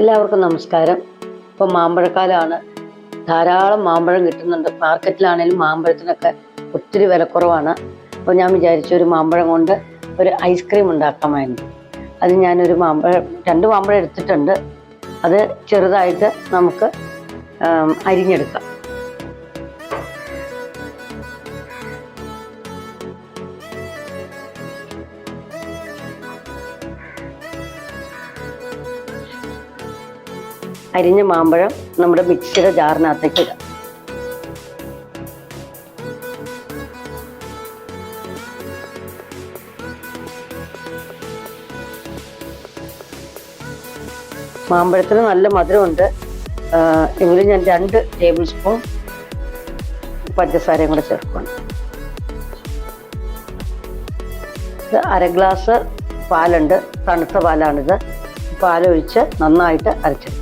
എല്ലാവർക്കും നമസ്കാരം. ഇപ്പോൾ മാമ്പഴക്കാലമാണ് ധാരാളം മാമ്പഴം കിട്ടുന്നുണ്ട്. മാർക്കറ്റിലാണെങ്കിലും മാമ്പഴത്തിനൊക്കെ ഒത്തിരി വിലക്കുറവാണ് അപ്പോൾ ഞാൻ വിചാരിച്ചു ഒരു മാമ്പഴം കൊണ്ട് ഒരു ഐസ്ക്രീം ഉണ്ടാക്കാമായിരുന്നു. അത് ഞാനൊരു മാമ്പഴം രണ്ട് മാമ്പഴം എടുത്തിട്ടുണ്ട്. അത് ചെറുതായിട്ട് നമുക്ക് അരിഞ്ഞെടുക്കാം. അരിഞ്ഞ മാമ്പഴം നമ്മുടെ മിക്സിയുടെ ജാറിനകത്തേക്ക് ഇടാം. മാമ്പഴത്തിന് നല്ല മധുരമുണ്ട്. എങ്കിലും ഞാൻ രണ്ട് ടേബിൾ സ്പൂൺ പഞ്ചസാരയും കൂടെ ചേർക്കണം ഇത് അര ഗ്ലാസ് പാലുണ്ട്. തണുത്ത പാലാണിത്. പാലൊഴിച്ച് നന്നായിട്ട് അരച്ചെടുക്കും.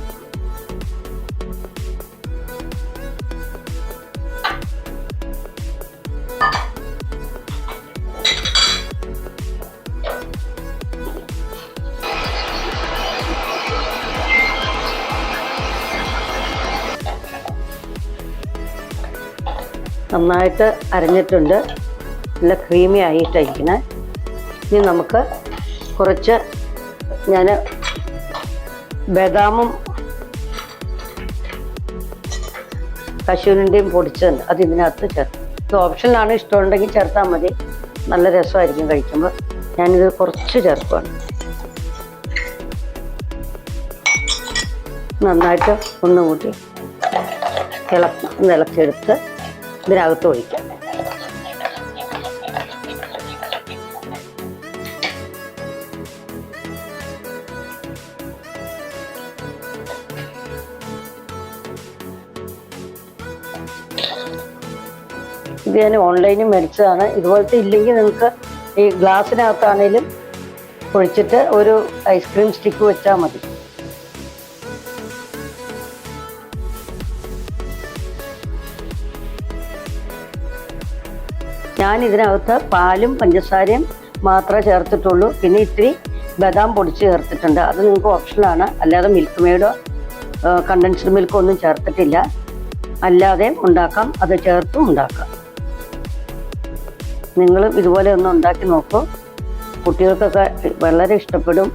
നന്നായിട്ട് അരഞ്ഞിട്ടുണ്ട്. നല്ല ക്രീമി ആയിട്ടിരിക്കണേ ഇനി നമുക്ക് കുറച്ച് ഞാൻ ബദാമും കശുവിന്റെയും പൊടിച്ചതുണ്ട്. അത് ഇതിനകത്ത് ചേർത്ത്. ഇത് ഓപ്ഷനിലാണ് ഇഷ്ടമുണ്ടെങ്കിൽ ചേർത്താൽ മതി. നല്ല രസമായിരിക്കും കഴിക്കുമ്പോൾ ഞാനിത് കുറച്ച് ചേർക്കുകയാണ് നന്നായിട്ട് ഒന്നുകൂട്ടി ഇളക്കി ഇളക്കിയെടുത്ത് ഇതിനകത്ത് ഒഴിക്കാം. ഇത് ഞാൻ ഓൺലൈനിൽ മേടിച്ചതാണ്. ഇതുപോലത്തെ ഇല്ലെങ്കിൽ നിങ്ങൾക്ക് ഈ ഗ്ലാസ്സിനകത്താണേലും ഒഴിച്ചിട്ട് ഒരു ഐസ്ക്രീം സ്റ്റിക്ക് വെച്ചാൽ മതി. ഞാൻ ഇതിനകത്ത് പാലും പഞ്ചസാരയും മാത്രമേ ചേർത്തിട്ടുള്ളൂ. പിന്നെ ഇത്തിരി ബദാം പൊടിച്ച് ചേർത്തിട്ടുണ്ട്. അത് നിങ്ങൾക്ക് ഓപ്ഷനാണ് അല്ലാതെ മിൽക്ക് മെയ്ഡോ കണ്ടൻസ്ഡ് മിൽക്കോ ഒന്നും ചേർത്തിട്ടില്ല. അല്ലാതെ ഉണ്ടാക്കാം. അത് ചേർത്തും ഉണ്ടാക്കാം. നിങ്ങൾ ഇതുപോലെ ഒന്ന് ഉണ്ടാക്കി നോക്കൂ. കുട്ടികൾക്കൊക്കെ വളരെ ഇഷ്ടപ്പെടും.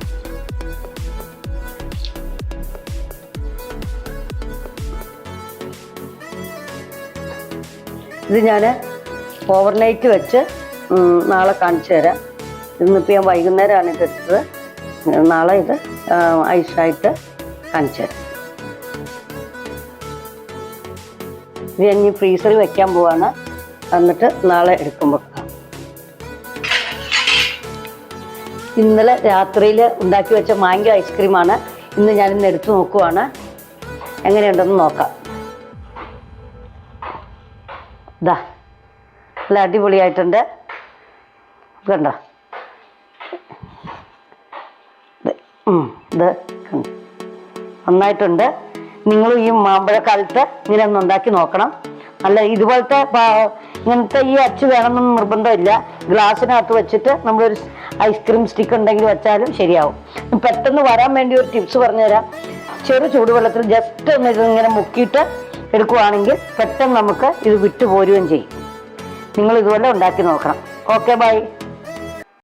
ഇത് ഞാൻ ഓവർനൈറ്റ് വെച്ച് നാളെ കാണിച്ചു തരാം. ഇന്നിപ്പോൾ ഞാൻ വൈകുന്നേരമാണ് ഇത് എടുത്തത്. നാളെ ഇത് ഐസായിട്ട് കാണിച്ചു തരാം. ഇത് ഞാൻ ഫ്രീസറിൽ വെക്കാൻ പോവാണ്. എന്നിട്ട് നാളെ എടുക്കുമ്പോൾ. ഇന്നലെ രാത്രിയിൽ ഉണ്ടാക്കി വെച്ച മാങ്കോ ഐസ്ക്രീമാണ്. ഇന്ന് ഞാനിന്ന് എടുത്തു നോക്കുവാണ്. എങ്ങനെയുണ്ടെന്ന് നോക്കാം. ഇതാ നല്ല അടിപൊളിയായിട്ടുണ്ട്. കണ്ടോ? ഇത്, നന്നായിട്ടുണ്ട്. നിങ്ങളും ഈ മാമ്പഴക്കാലത്ത് ഇങ്ങനെ ഒന്ന് ഉണ്ടാക്കി നോക്കണം. അല്ല ഇതുപോലത്തെ ഇങ്ങനത്തെ ഈ അച്ച് വേണമെന്നൊന്നും നിർബന്ധമില്ല. ഗ്ലാസ്സിനകത്ത് വെച്ചിട്ട് നമ്മളൊരു ഐസ്ക്രീം സ്റ്റിക്ക് ഉണ്ടെങ്കിൽ വെച്ചാലും ശരിയാവും. പെട്ടെന്ന് വരാൻ വേണ്ടി ഒരു ടിപ്സ് പറഞ്ഞുതരാം. ചെറു ചൂടുവെള്ളത്തിൽ ജസ്റ്റ് ഒന്ന് ഇതിങ്ങനെ മുക്കിയിട്ട് എടുക്കുവാണെങ്കിൽ പെട്ടെന്ന് നമുക്ക് ഇത് വിട്ടുപോരുകയും ചെയ്യും. നിങ്ങൾ ഇതുപോലെ ഉണ്ടാക്കി നോക്കണം. Okay bye